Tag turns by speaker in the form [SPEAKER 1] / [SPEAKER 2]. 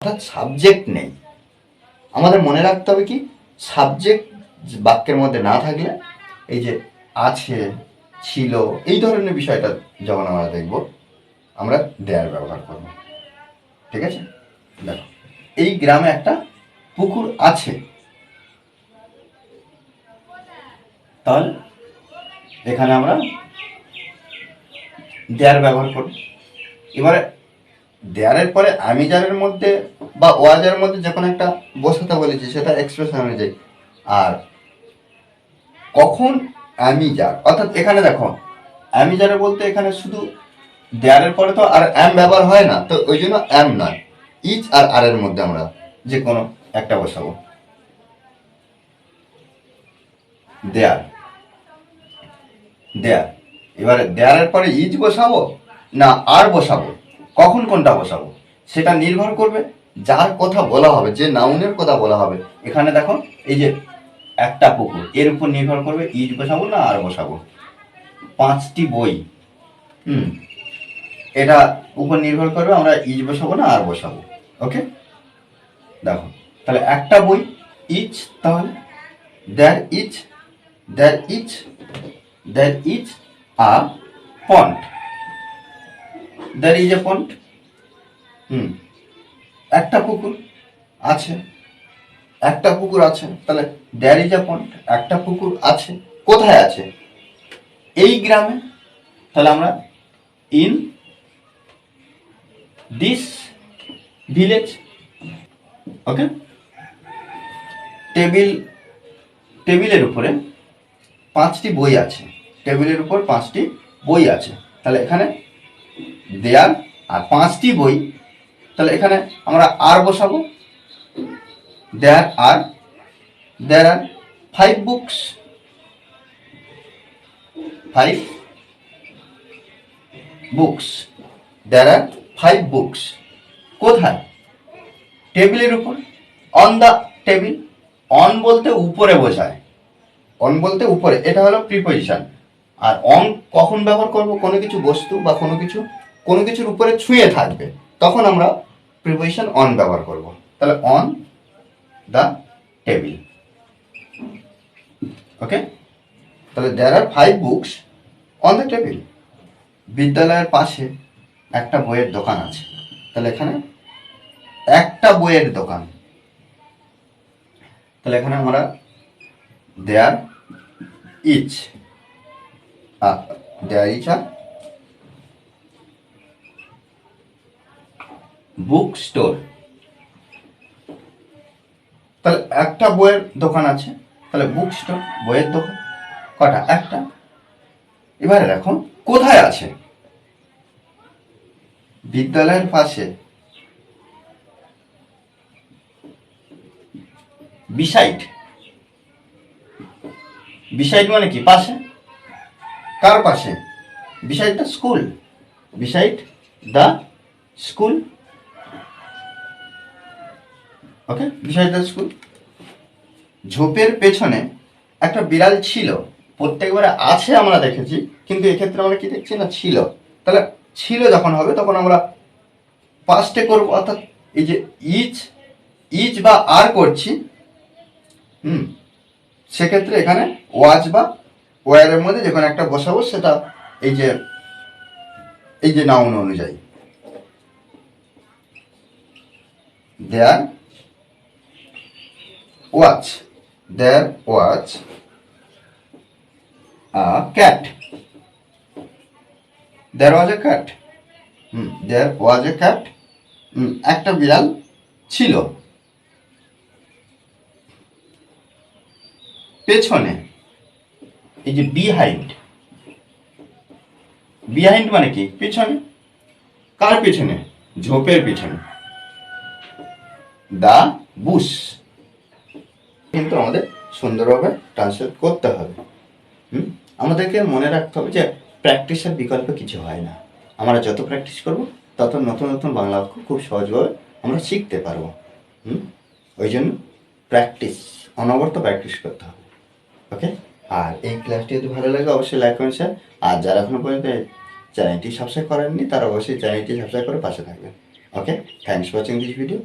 [SPEAKER 1] অর্থাৎ সাবজেক্ট নেই। আমাদের মনে রাখতে হবে কি? সাবজেক্ট বাক্যের মধ্যে না থাকলে এই যে আছে, ছিল, এই ধরনের বিষয়টা যখন আমরা দেখব, আমরা দেয়ার ব্যবহার করব। ঠিক আছে? দেখো, এই গ্রামে একটা পুকুর আছে। তাহলে এখানে আমরা দেয়ার ব্যবহার করব। এবারে দেয়ারের পরে আমি যারের মধ্যে বা ওয়াজার মধ্যে যে কোনো একটা বসাতে বলেছি, সেটা এক্সপ্রেশন অনুযায়ী আর কখন আমি যার, অর্থাৎ এখানে দেখো, আমি যারে বলতে এখানে শুধু দেয়ারের পরে তো আর অ্যাম ব্যবহার হয় না, তো ওই জন্য অ্যাম নয়। ইচ আর আর এর মধ্যে আমরা যে কোনো একটা বসাবো। দেয়ার দেয়ার এবারে দেয়ারের পরে ইজ বসাবো না আর বসাবো? কখন কোনটা বসাবো? সেটা নির্ভর করবে যার কথা বলা হবে, যে নাউনের কথা বলা হবে। এখানে দেখো, এই যে একটা পুকুর, এর উপর নির্ভর করবে ইজ বসাবো না আর বসাবো। পাঁচটি বই, হুম, এটা উপর নির্ভর করবে আমরা ইজ বসাবো না আর বসাবো ওকে দেখো, তাহলে একটা বই, ইচ, তাহলে there each there each there each, a pond there is a pond hmm. একটা পুকুর আছে। একটা পুকুর আছে। তাহলে দ্যার ইজ এ পন্ট একটা পুকুর আছে। কোথায় আছে? এই গ্রামে। তাহলে আমরা in this village okay table টেবিলের উপরে পাঁচটি বই আছে। টেবিলের উপর পাঁচটি বই আছে। তাহলে এখানে দেয়াল আর পাঁচটি বই। তাহলে এখানে আমরা আর বসাবো। There are there are five books five books there are five books কোথায়? টেবিলের উপর। অন দ্য টেবিল অন বলতে উপরে বোঝায়। অন বলতে উপরে। এটা হলো প্রিপোজিশন আর অন কখন ব্যবহার করব, কোনো কিছু বস্তু বা কোনো কিছু, কোনো কিছুর উপরে ছুঁয়ে থাকবে, তখন আমরা প্রিপোজিশন অন ব্যবহার করব। তাহলে অন দ্য টেবিল ওকে তাহলে there are five books on the table বিদ্যালয়ের পাশে একটা বইয়ের দোকান আছে। তাহলে এখানে একটা বইয়ের দোকান। তাহলে এখানে আমরা there each each are book store তাহলে একটা বইয়ের দোকান আছে, তাহলে বুক স্টোর বইয়ের দোকান, কটা? একটা। এবারে দেখো, কোথায় আছে? বিদ্যালয়ের পাশে। বিসাইড বিসাইড মানে কি? পাশে? কার পাশে? Beside the school. Beside the school. Okay beside the school. ঝোপের পেছনে একটা বিড়াল ছিল। প্রত্যেকবারে আছে আমরা দেখেছি, কিন্তু এক্ষেত্রে আমরা কি দেখছি না? ছিল। তাহলে ছিল যখন হবে, তখন আমরা পাস্টে করব, অর্থাৎ এই যে ইচ ইচ বা আর করছি, হুম, সেক্ষেত্রে এখানে ওয়াজ বা ওয়ারের মধ্যে যে কোনো একটা বসাবো, সেটা এই যে এই যে নাউন অনুযায়ী। There was there was cat there was a cat hmm there was a cat একটা বিড়াল ছিল। পেছনে। এই যে বিহাইন্ড বিহাইন্ড মানে কি? পিছনে? কার পিছনে? ঝোপের পিছনে। দা বুশ কিন্তু আমাদের সুন্দরভাবে ট্রান্সলেট করতে হবে। হুম? আমাদেরকে মনে রাখতে হবে যে প্র্যাকটিসের বিকল্প কিছু হয় না। আমরা যত প্র্যাকটিস করব, তত নতুন নতুন বাংলা অক্ষর খুব সহজভাবে আমরা শিখতে পারব। হুম? ওই জন্য প্র্যাকটিস অনবরত প্র্যাকটিস করতে হবে। ওকে আর এই ক্লাসটি যদি ভালো লাগে, অবশ্যই লাইক করেন স্যার আর যারা এখনও পর্যন্ত চ্যানেলটি সাবস্ক্রাইব করেননি, তারা অবশ্যই চ্যানেলটি সাবস্ক্রাইব করে পাশে থাকবেন। Okay thanks watching this video